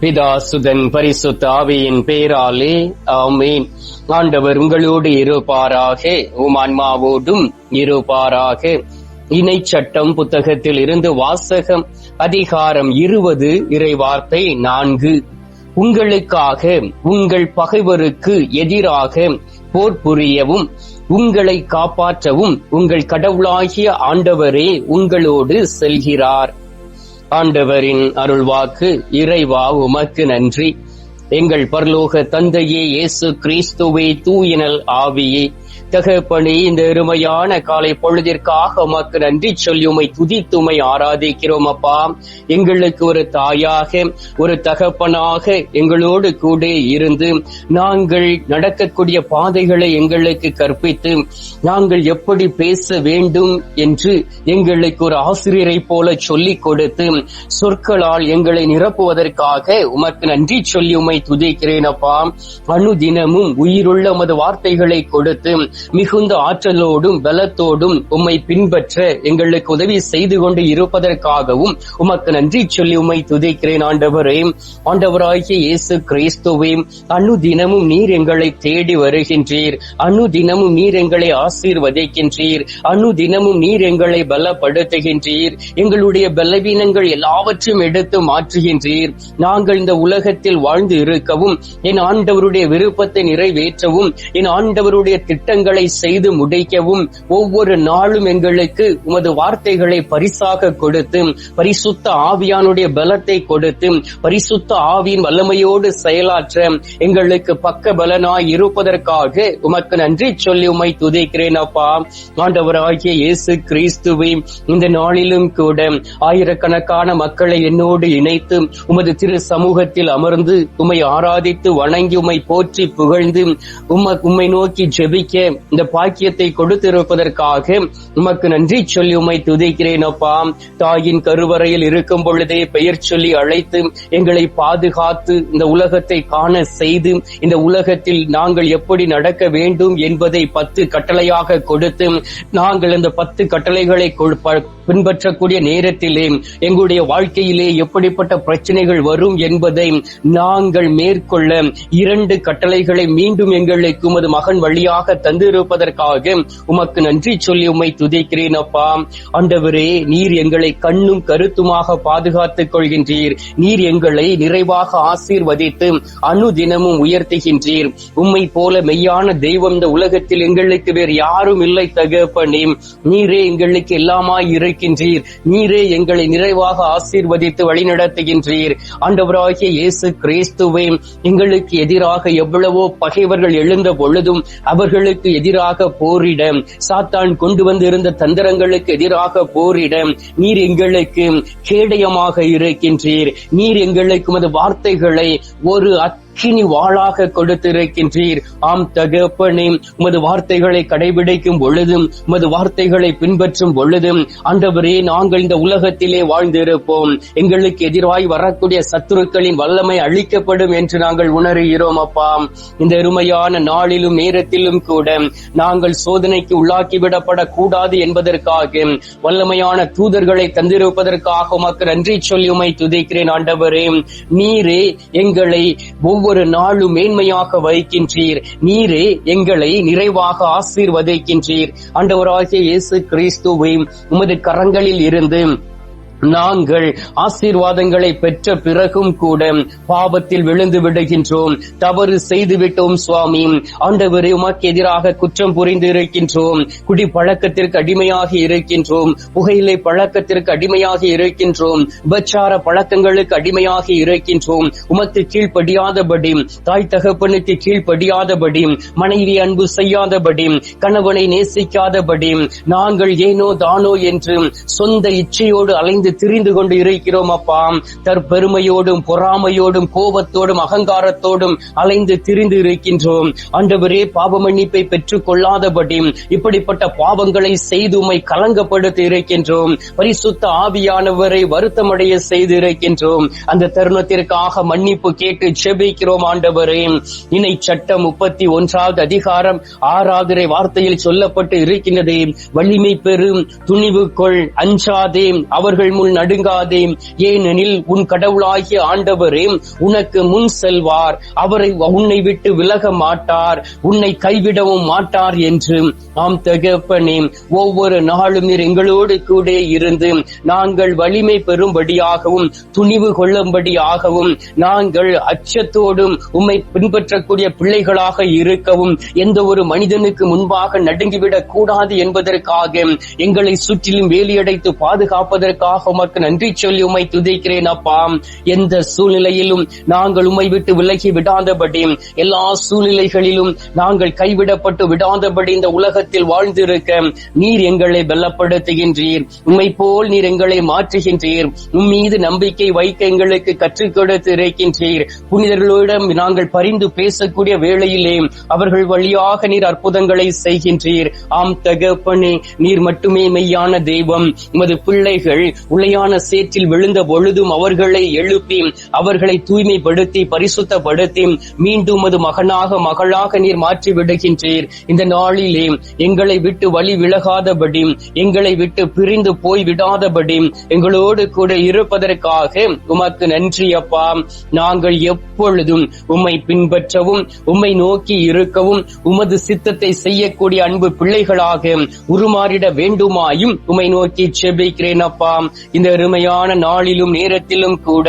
பிதா சுதன் பரிசுத்த ஆவியின் பேராலே ஆமீன். ஆண்டவர் உங்களோடு இருப்பாராக உமான்மாவோடும் இருப்பாராக. இணை சட்டம் புத்தகத்தில் இருந்து வாசகம் அதிகாரம் இருபது இறைவார்த்தை நான்கு. உங்களுக்காக உங்கள் பகைவருக்கு எதிராக போர் புரியவும் உங்களை காப்பாற்றவும் உங்கள் கடவுளாகிய ஆண்டவரே உங்களோடு செல்கிறார். ஆண்டவரின் அருள்வாக்கு இறைவா உமக்கு நன்றி. எங்கள் பரலோக தந்தையே இயேசு கிறிஸ்துவே தூயினல் ஆவியே. தகப்பனே இந்த அருமையான காலை பொழுதிற்காக உமக்கு நன்றி சொல்லி உமை துதித்துமை ஆராதிக்கிறோம் அப்பா. எங்களுக்கு ஒரு தாயாக ஒரு தகப்பனாக எங்களோடு கூட இருந்து நாங்கள் நடக்கக்கூடிய பாதைகளை எங்களுக்கு கற்பித்து நாங்கள் எப்படி பேச வேண்டும் என்று எங்களுக்கு ஒரு ஆசிரியரை போல சொல்லிக் கொடுத்து சொற்களால் எங்களை நிரப்புவதற்காக உமக்கு நன்றி சொல்லி உமை துதிக்கிறேன் அப்பா. அனுதினமும் உயிருள்ள உமது வார்த்தைகளை கொடுத்து மிகுந்த ஆற்றலோடும் பலத்தோடும் உம்மை பின்பற்ற எங்களுக்கு உதவி செய்து கொண்டு இருப்பதற்காகவும் உமக்கு நன்றி சொல்லி உம்மை துதிக்கிறேன் ஆண்டவரே. ஆண்டவராகிய இயேசு கிறிஸ்துவே அனுதினமும் நீர் எங்களை தேடி வருகின்றீர். அனுதினமும் நீர் எங்களை ஆசீர்வதிக்கின்றீர். அனுதினமும் நீர் எங்களை பலப்படுத்துகின்றீர். எங்களுடைய பலவீனங்கள் எல்லாவற்றையும் எடுத்து மாற்றுகின்றீர். நாங்கள் இந்த உலகத்தில் வாழ்ந்து இருக்கவும் என் ஆண்டவருடைய விருப்பத்தை நிறைவேற்றவும் என் ஆண்டவருடைய திட்ட திட்டங்களை செய்து முடிக்கவும் ஒவ்வொரு நாளும் எங்களுக்கு உமது வார்த்தைகளை பரிசாக கொடுத்து பரிசுத்த ஆவியானுடைய பலத்தை கொடுத்து பரிசுத்த ஆவியின் வல்லமையோடு செயலாற்ற எங்களுக்கு பக்க பலனாய் இருப்பதற்காக உமக்கு நன்றி சொல்லி உமை துதிக்கிறேன் அப்பா. ஆண்டவராகிய இயேசு கிறிஸ்துவை இந்த நாளிலும் கூட ஆயிரக்கணக்கான மக்களை என்னோடு இணைத்து உமது திரு சமூகத்தில் அமர்ந்து உமை ஆராதித்து வணங்கி உமை போற்றி புகழ்ந்து உம்மை உம்மை நோக்கி ஜெபிக்க இந்த பாக்கியத்தை கொடுத்திருப்பதற்காக உமக்கு நன்றி சொல்லி உமை துதிக்கிறேன் அப்பா. தாயின் கருவறையில் இருக்கும் பொழுதே பெயர் சொல்லி அழைத்து எங்களை பாதுகாத்து இந்த உலகத்தை காண செய்து இந்த உலகத்தில் நாங்கள் எப்படி நடக்க வேண்டும் என்பதை பத்து கட்டளையாக கொடுத்து நாங்கள் இந்த பத்து கட்டளைகளை பின்பற்றக்கூடிய நேரத்திலே எங்களுடைய வாழ்க்கையிலே எப்படிப்பட்ட பிரச்சனைகள் வரும் என்பதை நாங்கள் மேற்கொள்ள இரண்டு கட்டளைகளை மீண்டும் எங்களுக்கு உமது மகன் வழியாக தந்திருப்பதற்காக உமக்கு நன்றி சொல்லி உம்மை துதிக்கிறேன் அப்பா. ஆண்டவரே நீர் எங்களை கண்ணும் கருத்துமாக பாதுகாத்துக் கொள்கின்றீர். நீர் எங்களை நிறைவாக ஆசீர்வதித்து அனுதினமும் உயர்த்துகின்றீர். உம்மை போல மெய்யான தெய்வம் இந்த உலகத்தில் எங்களுக்கு வேறு யாரும் இல்லை தகப்பனே. நீரே எங்களுக்கு எல்லாமாய் இருக்கின்றீர். நீரே எங்களை நிறைவாக ஆசீர்வதித்து வழிநடத்துகின்றீர். ஆண்டவராகிய இயேசு கிறிஸ்துவே எங்களுக்கு எதிராக எவ்வளவோ பகைவர்கள் எழுந்த பொழுதும் அவர்களுக்கு எதிராக போரிட சாத்தான் கொண்டு வந்திருந்த தந்திரங்களுக்கு எதிராக போரிட நீர் எங்களுக்கு கேடயமாக இருக்கின்றீர். நீர் எங்களுக்கு உமது வார்த்தைகளை ஒரு அக்கினி வாளாக கொடுத்திருக்கின்றீர். ஆம் தகப்பனே உமது வார்த்தைகளை கடைபிடிக்கும் பொழுதும் உமது வார்த்தைகளை பின்பற்றும் பொழுதும் ஆண்டவரே நாங்கள் இந்த உலகத்திலே வாழ்ந்திருப்போம். எங்களுக்கு எதிராய் வரக்கூடிய சத்துருக்களின் வல்லமை அழிக்கப்படும் என்று நாங்கள் உணர்கிறோம் அப்பா. இந்த அருமையான நாளிலும் நேரத்திலும் கூட நாங்கள் சோதனைக்கு உள்ளாக்கிவிடப்படக் கூடாது என்பதற்காக வல்லமையான தூதர்களை தந்திருப்பதற்காக உமக்கு நன்றி சொல்லி உமை துதிக்கிறேன் ஆண்டவரே. நீரே எங்களை ஒவ்வொரு நாளும் மேன்மையாக வைக்கின்றீர் நீரே எங்களை நிறைவாக ஆசீர்வதிக்கின்றீர். ஆண்டவராகிய இயேசு கிறிஸ்துவை உமது கரங்களில் இருந்து நாங்கள் ஆசீர்வாதங்களை பெற்ற பிறகும் கூட பாவத்தில் விழுந்து விடுகின்றோம். தவறு செய்து விட்டோம் சுவாமி. ஆண்டவரே உமக்கு எதிராக குற்றம் புரிந்து இருக்கின்றோம். குடி பழக்கத்திற்கு அடிமையாக இருக்கின்றோம். புகையிலை பழக்கத்திற்கு அடிமையாக இருக்கின்றோம். உபச்சார பழக்கங்களுக்கு அடிமையாக இருக்கின்றோம். உமக்கு கீழ்ப்படியாதபடி தாய் தகப்பனுக்கு கீழ்ப்படியாதபடி மனைவி அன்பு செய்யாதபடி கணவனை நேசிக்காதபடி நாங்கள் ஏனோ தானோ என்று சொந்த இச்சையோடு அலைந்து திரிந்து கொண்டு இருக்கிறோம் அப்பா. தற்பெருமையோடும் பொறாமையோடும் கோபத்தோடும் அகங்காரத்தோடும் அலைந்து திரிந்து இருக்கின்றோம். ஆண்டவரே பாவ மன்னிப்பை பெற்றுக் கொள்ளாதபடி இப்படிப்பட்ட பாவங்களை செய்து உமை கலங்கப்படுத்தி இருக்கின்றோம். பரிசுத்த ஆவியானவரை வருத்தமடைய செய்து இருக்கின்றோம். அந்த தருணத்திற்காக மன்னிப்பு கேட்டு செபிக்கிறோம் ஆண்டவரே. இணை சட்டம் முப்பத்தி ஒன்றாவது அதிகாரம் ஆறாவது வார்த்தையில் சொல்லப்பட்டு இருக்கின்றது. வலிமை பெறும் துணிவு கொள் அஞ்சாதே. அவர்கள் முன் நடுங்காதே. ஏனெனில் உன் கடவுளாகிய ஆண்டவரே உனக்கு முன் செல்வார். அவரை உன்னை விட்டு விலக மாட்டார். உன்னை கைவிடவும் மாட்டார் என்று. ஆம் தகப்பனே ஒவ்வொரு நாளும் நீர் எங்களோடு கூட இருந்து நாங்கள் வலிமை பெறும்படியாகவும் துணிவு கொள்ளும்படியாகவும் நாங்கள் அச்சத்தோடும் உம்மை பின்பற்றக்கூடிய பிள்ளைகளாக இருக்கவும் எந்த ஒரு மனிதனுக்கு முன்பாக நடுங்கிவிடக் கூடாது என்பதற்காக எங்களை சுற்றிலும் வேலியடைத்து பாதுகாப்பதற்காக உமக்கு நன்றி சொல்லி உமை துதிக்கிறேன் அப்பா. எந்த சூழ்நிலையிலும் நாங்கள் உம்மை விட்டு விலகி விடாதபடி எல்லா சூழ்நிலைகளிலும் நாங்கள் கைவிடப்பட்டு விடாதபடி இந்த உலகத்தில் வாழ்ந்திருக்க நீர் எங்களை பலப்படுத்துகின்றீர். உண்மை போல் நீர் எங்களை மாற்றுகின்றீர். உம் மீது நம்பிக்கை வைக்க எங்களுக்கு கற்றுக் கொடுத்து இருக்கின்றீர். புனிதர்களிடம் நாங்கள் பரிந்து பேசக்கூடிய வேளையிலே அவர்கள் வழியாக நீர் அற்புதங்களை செய்கின்றீர். ஆம் தகப்பனே நீர் மட்டுமே மெய்யான தெய்வம். உமது பிள்ளைகள் உளையான சேற்றில் விழுந்த பொழுதும் அவர்களை எழுப்பி அவர்களை தூய்மைப்படுத்தி பரிசுத்தப்படுத்தி மீண்டும் அது மகனாக மகளாக நீர் மாற்றி விடுகின்றீர். இந்த நாளிலே எங்களை விட்டு வழி விலகாதபடி எங்களை விட்டு பிரிந்து போய் விடாதபடி எங்களோடு கூட இருப்பதற்காக உமக்கு நன்றி அப்பா. நாங்கள் எப்பொழுதும் உம்மை பின்பற்றவும் உம்மை நோக்கி இருக்கவும் உமது சித்தத்தை செய்யக்கூடிய அன்பு பிள்ளைகளாக உருமாறிட வேண்டுமாயும் உம்மை நோக்கி செபிக்கிறேன் அப்பா. இந்த அருமையான நாளிலும் நேரத்திலும் கூட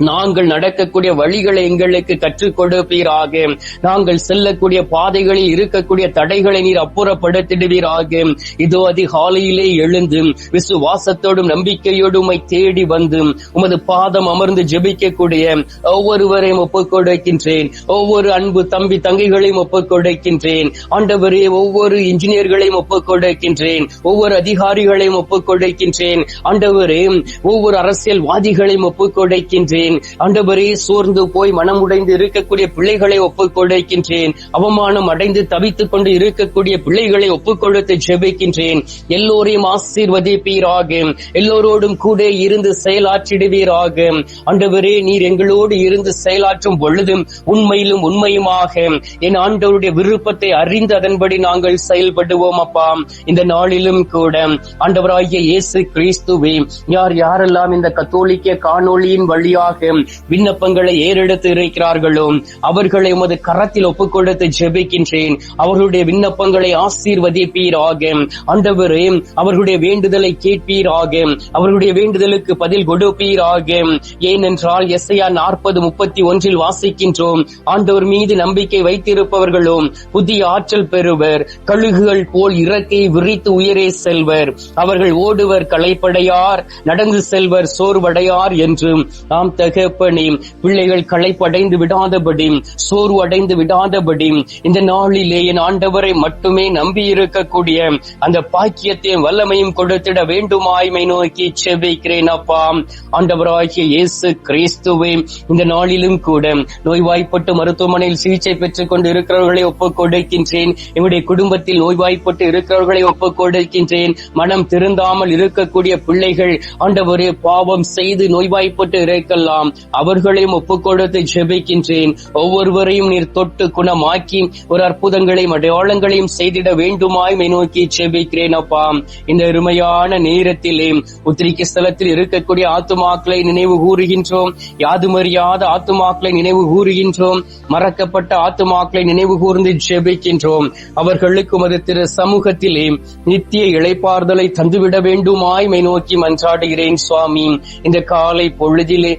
நாங்கள் நடக்கக்கூடிய வழிகளை எங்களுக்கு கற்றுக் கொடுப்பீராக. நாங்கள் செல்லக்கூடிய பாதைகளில் இருக்கக்கூடிய தடைகளை நீர் அப்புறப்படுத்திடுவீராக. இதோ அதிகாலையிலே எழுந்து விசுவாசத்தோடும் நம்பிக்கையோடும் தேடி வந்து உமது பாதம் அமர்ந்து ஜெபிக்கக்கூடிய ஒவ்வொருவரையும் ஒப்புக் கொடுக்கின்றேன். ஒவ்வொரு அன்பு தம்பி தங்கைகளையும் ஒப்புக் கொடுக்கின்றேன். ஆண்டவரே ஒவ்வொரு இன்ஜினியர்களையும் ஒப்புக் கொடுக்கின்றேன். ஒவ்வொரு அதிகாரிகளையும் ஒப்புக் கொடுக்கின்றேன். ஆண்டவரே ஒவ்வொரு அரசியல்வாதிகளையும் ஒப்புக் கொடுக்கின்றேன். ஆண்டவரே சோர்ந்து போய் மனம் உடைந்து இருக்கக்கூடிய பிள்ளைகளை ஒப்புக் கொடுக்கின்றேன் அவமானம் அடைந்து தவித்துக் கொண்டு இருக்கக்கூடிய பிள்ளைகளை ஒப்புக் கொடுத்து ஜெபிக்கின்றேன். எல்லோரையும் ஆசீர்வதிப்பீராக. எல்லோரோடும் கூட இருந்து செயலாற்றிடுவீராக. ஆண்டவரே நீர் எங்களோடு இருந்து செயலாற்றும் பொழுதும் உண்மையிலும் உண்மையுமாக. என் ஆண்டவருடைய விருப்பத்தை அறிந்து அதன்படி நாங்கள் செயல்படுவோம் அப்பா. இந்த நாளிலும் கூட. ஆண்டவராகிய இயேசு கிறிஸ்துவே யார் யாரெல்லாம் இந்த கத்தோலிக்க காணொளியின் வழியாக விண்ணப்பங்களை ஏறெடுத்து இருக்கிறார்களோ அவர்களை உமது கரத்தில் ஒப்புக் கொடுத்து ஜெபிக்கின்றேன். அவர்களுடைய விண்ணப்பங்களை ஆசீர்வதிப்பீராக. ஆண்டவரே அவர்களுடைய வேண்டுதலை கேட்பீராக. அவர்களுடைய வேண்டுதலுக்கு பதில் கொடுப்பீராக. ஏனென்றால் எஸ்ஐயா நாற்பது முப்பத்தி ஒன்றில் வாசிக்கின்றோம். ஆண்டவர் மீது நம்பிக்கை வைத்திருப்பவர்களும் புதிய ஆற்றல் பெறுவர். கழுகுகள் போல் இறக்கை விரித்து உயரே செல்வர். அவர்கள் ஓடுவர் களைப்படையார் நடந்து செல்வர் சோர்வடையார் என்றும் நாம் தகப்பனே பிள்ளைகள் களைப்படைந்து விடாதபடி சோர்வு அடைந்து விடாதபடி இந்த நாளிலே என் ஆண்டவரை மட்டுமே நம்பி இருக்கக்கூடிய அந்த பாக்கியத்தையும் வல்லமையும் கொடுத்திட வேண்டுமாய்மை நோக்கி செவிக்கிறேன் அப்பா. ஆண்டவராகிய இயேசு கிறிஸ்துவே இந்த நாளிலும் கூட நோய்வாய்ப்பட்டு மருத்துவமனையில் சிகிச்சை பெற்றுக் கொண்டு இருக்கிறவர்களை ஒப்புக் கொடுக்கின்றேன். என்னுடைய குடும்பத்தில் நோய்வாய்ப்பட்டு இருக்கிறவர்களை ஒப்புக் கொடுக்கின்றேன். மனம் திருந்தாமல் இருக்கக்கூடிய பிள்ளைகள் ஆண்டவரே பாவம் செய்து நோய்வாய்ப்பட்டு இருக்கலாம். எல்லாம் அவர்களையும் ஒப்புக் கொடுத்து ஜெபிக்கின்றேன். ஒவ்வொருவரையும் நீர் தொட்டு குணமாக்கி ஒரு அற்புதங்களையும் அடையாளங்களையும் செய்திட வேண்டுமாய் நோக்கி ஜெபிக்கிறேன் அப்பா. இந்த அருமையான நேரத்திலே உத்திரிக்க ஸ்தலத்தில் இருக்கக்கூடிய ஆத்துமாக்களை நினைவு கூறுகின்றோம். யாதுமறியாத ஆத்துமாக்களை நினைவு கூறுகின்றோம். மறக்கப்பட்ட ஆத்துமாக்களை நினைவு கூர்ந்து ஜெபிக்கின்றோம். அவர்களுக்கு மது திரு சமூகத்திலே நித்திய இழைப்பார்தலை தந்துவிட வேண்டுமாய் நோக்கி மன்றாடுகிறேன் சுவாமி. இந்த காலை பொழுதிலே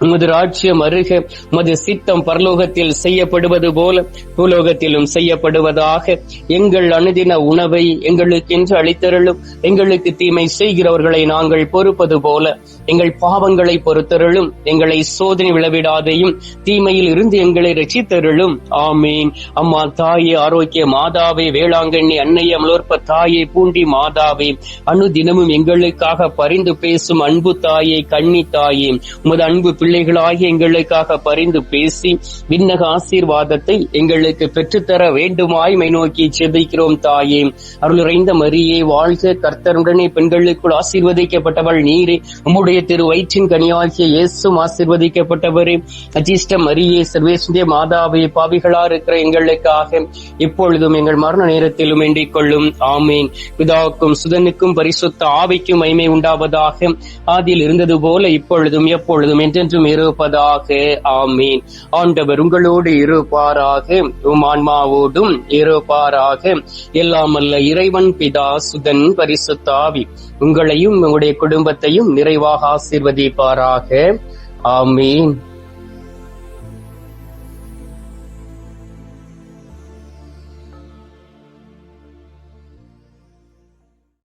உமது ராஜ்யம் அருக உமது சித்தம் பரலோகத்தில் செய்யப்படுவது போல பூலோகத்திலும் செய்யப்படுவதாக எங்கள் அனுதின உணவை எங்களுக்கென்று அளித்தருளும் எங்களுக்கு தீமை செய்கிறவர்களை நாங்கள் பொறுப்பது போல எங்கள் பாவங்களை பொறுத்தருளும் எங்களை சோதனை விளவிடாதையும் தீமையில் இருந்து எங்களை ரசித்தருளும் ஆமீன். அம்மா தாயே ஆரோக்கிய மாதாவே வேளாங்கண்ணி அன்னைய அமலோற்ப தாயே பூண்டி மாதாவே அனுதினமும் எங்களுக்காக பரிந்து பேசும் அன்பு தாயே கண்ணி தாயே உமது அன்பு அன்பு பிள்ளைகளாகி எங்களுக்காக பரிந்து பேசி விண்ணக ஆசீர்வாதத்தை எங்களுக்கு பெற்றுத்தர வேண்டுமாய் மை நோக்கி செபிக்கிறோம் தாயே. அருளுரைந்த மரியே வாழ்க கர்த்தருடனே பெண்களுக்குள் ஆசீர்வதிக்கப்பட்டவள் நீரே. உம்முடைய திரு வயிற்றின் கனியாகிய இயேசும் ஆசீர்வதிக்கப்பட்டவரே. அஜிஷ்ட மரியே சர்வேசுடைய மாதாவே பாவிகளா இருக்கிற எங்களுக்காக இப்பொழுதும் எங்கள் மரண நேரத்திலும் வேண்டிக் கொள்ளும். ஆமேன். பிதாவுக்கும் சுதனுக்கும் பரிசுத்த ஆவிக்கும் மைமை உண்டாவதாக. ஆதியில் இருந்தது போல இப்பொழுதும் எப்பொழுதும் என்றென்றும் இருப்பதாக ஆமீன். ஆண்டவர் உங்களோடு இருப்பாராக உம் ஆன்மாவோடும் இருப்பாராக. எல்லாம் அல்ல இறைவன் பிதா சுதன் பரிசுத்தாவி உங்களையும் உங்களுடைய குடும்பத்தையும் நிறைவாக ஆசீர்வதிப்பாராக. ஆமீன்.